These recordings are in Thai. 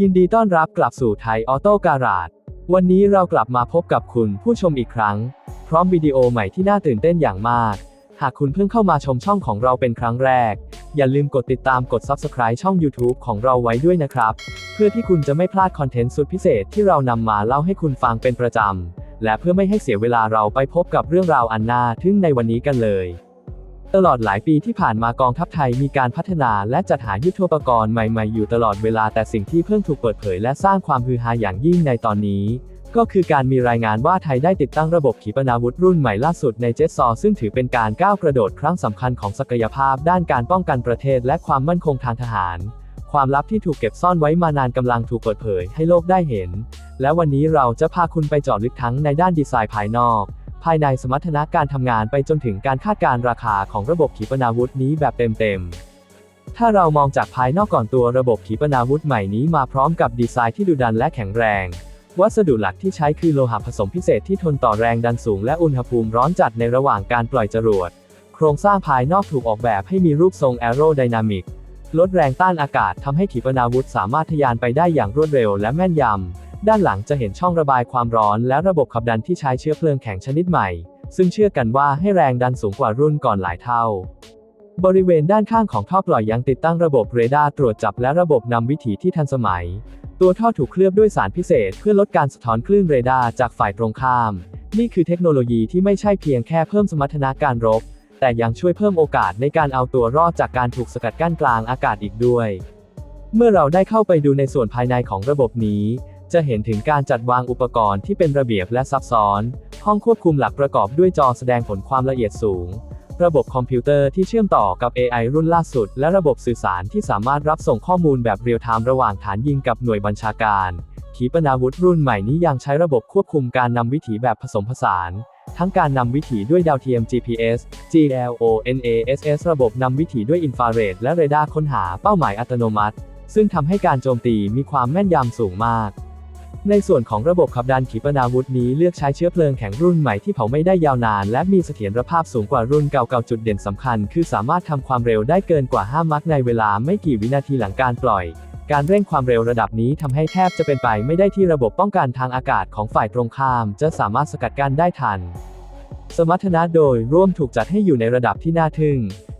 ยินดีต้อนรับกลับสู่ไทยออโต้การาดวันนี้เรากลับมาพบกับคุณผู้ชมอีกครั้ง พร้อมวิดีโอใหม่ที่น่าตื่นเต้นอย่างมาก หากคุณเพิ่งเข้ามาชมช่องของเราเป็นครั้งแรก อย่าลืมกดติดตามกด Subscribe ช่อง YouTube ของเราไว้ด้วยนะครับ เพื่อที่คุณจะไม่พลาดคอนเทนต์สุดพิเศษที่เรานำมาเล่าให้คุณฟังเป็นประจำและเพื่อไม่ให้เสียเวลาเราไปพบกับเรื่องราวอันน่าทึ่งในวันนี้กันเลย ตลอดหลายปีที่ผ่านมากองทัพไทยมีการพัฒนาและจัดหายุทโธปกรณ์ใหม่ๆ อยู่ตลอดเวลาแต่สิ่งที่เพิ่งถูกเปิดเผยและสร้างความฮือฮาอย่างยิ่งในตอนนี้ ก็คือการมีรายงานว่าไทยได้ติดตั้งระบบขีปนาวุธรุ่นใหม่ล่าสุดในเจ็ตซอซึ่งถือเป็นการก้าวกระโดดครั้งสำคัญของศักยภาพ ด้านการป้องกันประเทศและความมั่นคงทางทหาร ความลับที่ถูกเก็บซ่อนไว้มานานกำลังถูกเปิดเผยให้โลกได้เห็น และวันนี้เราจะพาคุณไปเจาะลึกทั้งในด้านดีไซน์ภายนอก ภายในสมรรถนะการทำงานไปจนถึงการคาดการราคาของระบบขีปนาวุธนี้แบบเต็มๆ ถ้าเรามองจากภายนอกก่อนตัวระบบขีปนาวุธใหม่นี้มาพร้อมกับดีไซน์ที่ดุดันและแข็งแรง วัสดุหลักที่ใช้คือโลหะผสมพิเศษที่ทนต่อแรงดันสูงและอุณหภูมิร้อนจัดในระหว่างการปล่อยจรวด โครงสร้างภายนอกถูกออกแบบให้มีรูปทรงแอโรไดนามิกลดแรงต้านอากาศทำให้ขีปนาวุธสามารถทะยานไปได้อย่างรวดเร็วและแม่นยำ ด้านหลังจะเห็นช่องระบายความร้อนและระบบขับดันที่ใช้เชื้อเพลิงแข็งชนิดใหม่ ซึ่งเชื่อกันว่าให้แรงดันสูงกว่ารุ่นก่อนหลายเท่า บริเวณด้านข้างของท่อปล่อยยังติดตั้งระบบเรดาร์ตรวจจับและระบบนำวิถีที่ทันสมัย ตัวท่อถูกเคลือบด้วยสารพิเศษ เพื่อลดการสะท้อนคลื่นเรดาร์จากฝ่ายตรงข้าม นี่คือเทคโนโลยีที่ไม่ใช่เพียงแค่เพิ่มสมรรถนะการรบ แต่ยังช่วยเพิ่มโอกาสในการเอาตัวรอดจากการถูกสกัดกั้นกลางอากาศอีกด้วย เมื่อเราได้เข้าไปดูในส่วนภายในของระบบนี้ จะเห็นถึงการจัดวางอุปกรณ์ที่เป็นระเบียบและซับซ้อน ห้องควบคุมหลักประกอบด้วยจอแสดงผลความละเอียดสูง ระบบคอมพิวเตอร์ที่เชื่อมต่อกับ AI รุ่นล่าสุด และระบบสื่อสารที่สามารถรับส่งข้อมูลแบบเรียลไทม์ระหว่างฐานยิงกับหน่วยบัญชาการ ขีปนาวุธรุ่นใหม่นี้ยังใช้ระบบควบคุมการนำวิถีแบบผสมผสาน ทั้งการนำวิถีด้วยดาวเทียม GPS GLONASS ระบบนำวิถีด้วยอินฟราเรดและเรดาร์ค้นหาเป้าหมายอัตโนมัติ ซึ่งทำให้การโจมตีมีความแม่นยำสูงมาก ในส่วนของระบบขับดันขีปนาวุธนี้เลือกใช้เชื้อเพลิงแข็งรุ่นใหม่ที่เผาไม่ได้ยาวนาน และมีเสถียรภาพสูงกว่ารุ่นเก่าๆจุดเด่นสำคัญ คือสามารถทำความเร็วได้เกินกว่า 5 มัคในเวลาไม่กี่วินาทีหลังการปล่อย การเร่งความเร็วระดับนี้ทำให้แทบจะเป็นไปไม่ได้ที่ระบบป้องกันทางอากาศของฝ่ายตรงข้าม จะสามารถสกัดกั้นได้ทัน สมรรถนะโดยร่วมถูกจัดให้อยู่ในระดับที่น่าทึ่ง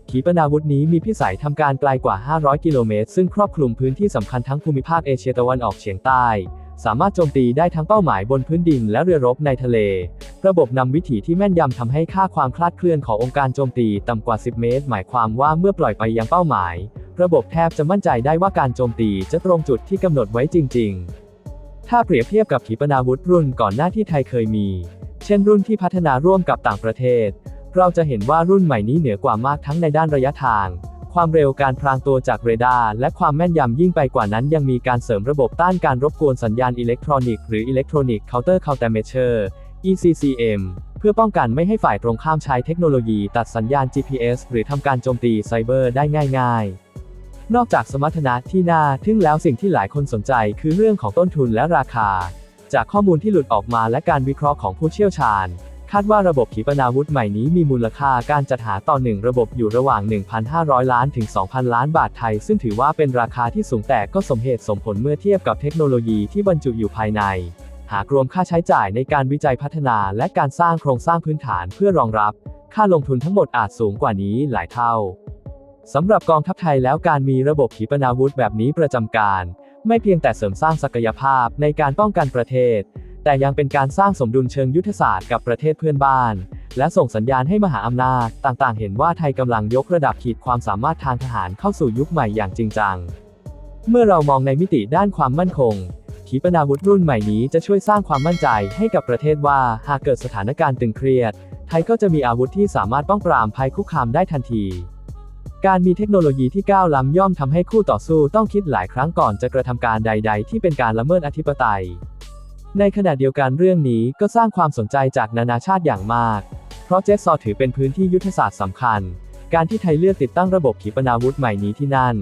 ขีปนาวุธนี้มีพิสัยทำการไกลกว่า 500 กิโลเมตร ซึ่งครอบคลุมพื้นที่สำคัญทั้งภูมิภาคเอเชียตะวันออกเฉียงใต้ สามารถโจมตีได้ทั้งเป้าหมายบนพื้นดินและเรือรบในทะเล ระบบนำวิถีที่แม่นยำทำให้ค่าความคลาดเคลื่อนขององค์การโจมตีต่ำกว่า 10 เมตร หมายความว่าเมื่อปล่อยไปยังเป้าหมาย ระบบแทบจะมั่นใจได้ว่าการโจมตีจะตรงจุดที่กำหนดไว้จริง ๆ ถ้าเปรียบเทียบกับขีปนาวุธรุ่นก่อนหน้าที่ไทยเคยมี เช่นรุ่นที่พัฒนาร่วมกับต่างประเทศ เราจะเห็นว่ารุ่นใหม่นี้เหนือกว่ามากทั้งในด้านระยะทาง ความเร็วการพรางตัวจากเรดาร์และความแม่นยำยิ่งไปกว่านั้นยังมีการเสริมระบบต้านการรบกวนสัญญาณอิเล็กทรอนิกส์หรือ Electronic Counter Countermeasure ECCM เพื่อป้องกันไม่ให้ฝ่ายตรงข้ามใช้เทคโนโลยีตัดสัญญาณ GPS หรือทำการโจมตีไซเบอร์ได้ง่าย ๆ นอกจากสมรรถนะที่น่าทึ่งแล้วสิ่งที่หลายคนสนใจคือเรื่องของต้นทุนและราคา จากข้อมูลที่หลุดออกมาและการวิเคราะห์ของผู้เชี่ยวชาญ คาดว่าระบบขีปนาวุธใหม่นี้มีมูลค่าการจัดหาต่อหนึ่งระบบอยู่ระหว่าง 1,500 ล้านถึง 2,000 ล้านบาทไทย ซึ่งถือว่าเป็นราคาที่สูงแต่ก็สมเหตุสมผลเมื่อเทียบกับเทคโนโลยีที่บรรจุอยู่ภายใน หากรวมค่าใช้จ่ายในการวิจัยพัฒนาและการสร้างโครงสร้างพื้นฐานเพื่อรองรับ ค่าลงทุนทั้งหมดอาจสูงกว่านี้หลายเท่าสำหรับกองทัพไทยแล้วการมีระบบขีปนาวุธแบบนี้ประจำการ ไม่เพียงแต่เสริมสร้างศักยภาพในการป้องกันประเทศ แต่ยังเป็นการสร้างสมดุลเชิงยุทธศาสตร์กับประเทศเพื่อนบ้าน และส่งสัญญาณให้มหาอำนาจต่างๆ เห็นว่าไทยกำลังยกระดับขีดความสามารถทางทหารเข้าสู่ยุคใหม่อย่างจริงจัง เมื่อเรามองในมิติด้านความมั่นคง ขีปนาวุธรุ่นใหม่นี้จะช่วยสร้างความมั่นใจให้กับประเทศว่าหากเกิดสถานการณ์ตึงเครียด ไทยก็จะมีอาวุธที่สามารถป้องปรามภัยคุกคามได้ทันทีการมีเทคโนโลยีที่ก้าวล้ำย่อมทำให้คู่ต่อสู้ต้องคิดหลายครั้งก่อนจะกระทำการใด ๆ ที่เป็นการละเมิดอธิปไตย ในขณะเดียวกันเรื่องนี้ก็สร้างความสนใจจากนานาชาติอย่างมาก เพราะเจ็ตซอถือเป็นพื้นที่ยุทธศาสตร์สำคัญ การที่ไทยเลือกติดตั้งระบบขีปนาวุธใหม่นี้ที่นั่น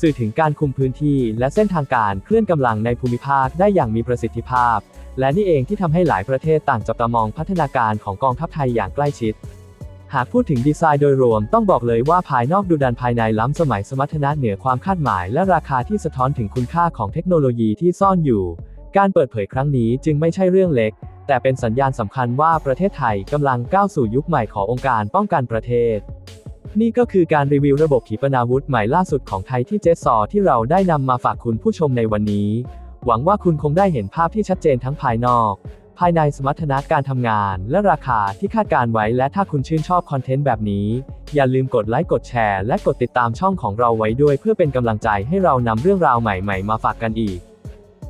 สื่อถึงการคุมพื้นที่และเส้นทางการเคลื่อนกำลังในภูมิภาคได้อย่างมีประสิทธิภาพ และนี่เองที่ทำให้หลายประเทศต่างจับตามองพัฒนาการของกองทัพไทยอย่างใกล้ชิด หากพูดถึงดีไซน์โดยรวมต้องบอกเลยว่าภายนอกดูดันภายในล้ำสมัยสมรรถนะเหนือความคาดหมาย และราคาที่สะท้อนถึงคุณค่าของเทคโนโลยีที่ซ่อนอยู่ การเปิดเผยครั้งนี้จึงไม่ใช่เรื่องเล็ก แต่เป็นสัญญาณสำคัญว่าประเทศไทยกำลังก้าวสู่ยุคใหม่ขององค์การป้องกันประเทศ นี่ก็คือการรีวิวระบบขีปนาวุธใหม่ล่าสุดของไทยที่เจสซอที่เราได้นำมาฝากคุณผู้ชมในวันนี้ หวังว่าคุณคงได้เห็นภาพที่ชัดเจนทั้งภายนอก ภายในสมรรถนะการทำงาน และราคาที่คาดการไว้และถ้าคุณชื่นชอบคอนเทนต์แบบนี้ อย่าลืมกดไลค์กดแชร์ และกดติดตามช่องของเราไว้ด้วย เพื่อเป็นกำลังใจให้เรานำเรื่องราวใหม่ ๆ มาฝากกันอีก